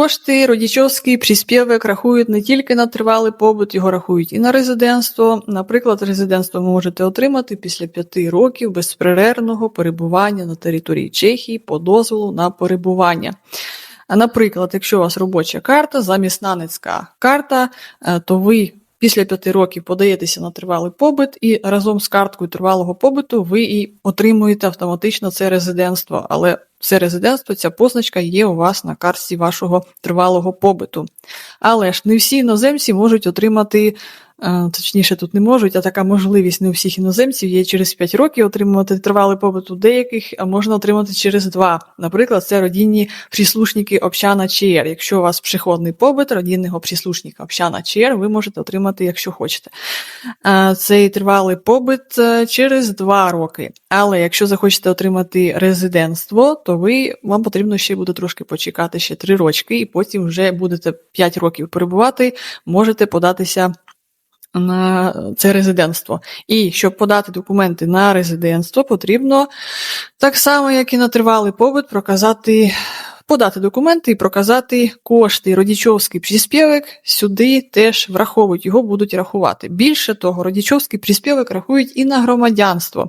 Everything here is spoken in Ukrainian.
Кошти родічовський приспівок рахують не тільки на тривалий побут, його рахують і на резидентство. Наприклад, резидентство ви можете отримати після п'яти років безперервного перебування на території Чехії по дозволу на перебування. А наприклад, якщо у вас робоча карта, замість нанецька карта, е, то ви після п'яти років подаєтеся на тривалий побит, і разом з карткою тривалого побиту ви і отримуєте автоматично це резидентство. Але це резидентство, ця позначка є у вас на картці вашого тривалого побиту. Але ж не всі іноземці можуть отримати, точніше, тут не можуть, а така можливість не у всіх іноземців є через 5 років отримувати тривалий побит у деяких, а можна отримати через 2. Наприклад, це родинні прислушники общана ЧР. Якщо у вас приходний побит родинного прислушника общана ЧР, ви можете отримати, якщо хочете. Цей тривалий побит е, через 2 роки. Але якщо захочете отримати резидентство, то ви, вам потрібно ще буде трошки почекати ще 3 рочки, і потім вже будете 5 років перебувати, можете податися на це резидентство. І щоб подати документи на резидентство, потрібно так само, як і на тривалий побит, проказати. Подати документи і проказати кошти. Родічовський приспівок сюди теж враховують, його будуть рахувати. Більше того, родічовський приспівок рахують і на громадянство.